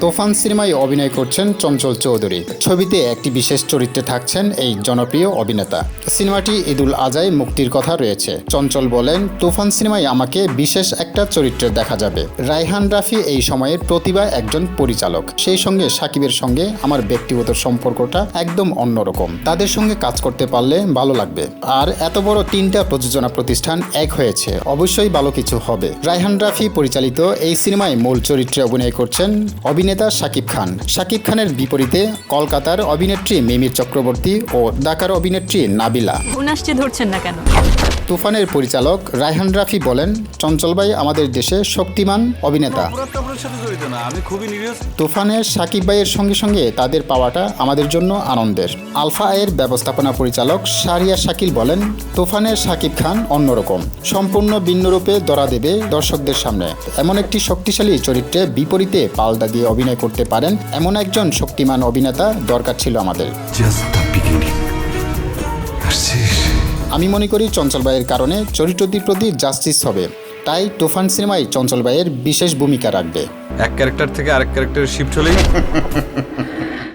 তোফান সিনেমায় অভিনয় করছেন চঞ্চল চৌধুরী। ছবিতে একটি বিশেষ চরিত্রে থাকছেন এই জনপ্রিয় অভিনেতা। সিনেমাটি ঈদুল আজায় মুক্তির কথা রয়েছে। চঞ্চল বলেন, তুফান সিনেমায় আমাকে বিশেষ একটা চরিত্রে দেখা যাবে। রায়হান রাফি এই সময়ের প্রতিভা একজন পরিচালক। সেই সঙ্গে সাকিবের সঙ্গে আমার ব্যক্তিগত সম্পর্কটা একদম অন্যরকম। তাদের সঙ্গে কাজ করতে পারলে ভালো লাগবে। আর এত বড় তিনটা প্রযোজনা প্রতিষ্ঠান এক হয়েছে। অবশ্যই ভালো কিছু হবে। রায়হান রাফি পরিচালিত এই সিনেমায় মূল চরিত্রে অভিনয় করছেন অভিনেতা শাকিব খান। শাকিব খানের বিপরীতে কলকাতার অভিনেত্রী মিমির চক্রবর্তী ও ঢাকার অভিনেত্রী নাবিলা। উনাসটি ধরছেন না কেন? তুফানের পরিচালক রায়হান রাফি বলেন চঞ্চল ভাই আমাদের দেশে শক্তিমান অভিনেতা। অপরাধ টপরাধের সাথে জড়িত না আমি খুবই নিরীহ। তুফানের সাকিব ভাইয়ের সঙ্গে সঙ্গে তাদের পাওয়াটা আমাদের জন্য আনন্দের। আলফা এর ব্যবস্থাপনা পরিচালক সারিয়া শাকিল বলেন তুফানের সাকিব খান অন্যরকম। সম্পূর্ণ ভিন্নরূপে ধরা দেবে দর্শকদের সামনে। এমন একটি শক্তিশালী চরিত্রে বিপরীতে পাল্টা দিয়ে অভিনয় করতে পারেন এমন একজন শক্তিমান অভিনেতা দরকার ছিল আমাদের। আমি মনে করি চঞ্চল ভাইয়ের কারণে চরিত্রটির প্রতি জাস্টিস হবে। তাই তুফান সিনেমায় চঞ্চল ভাইয়ের বিশেষ ভূমিকা রাখবে। এক ক্যারেক্টার থেকে আরেক ক্যারেক্টার শিফট হলেই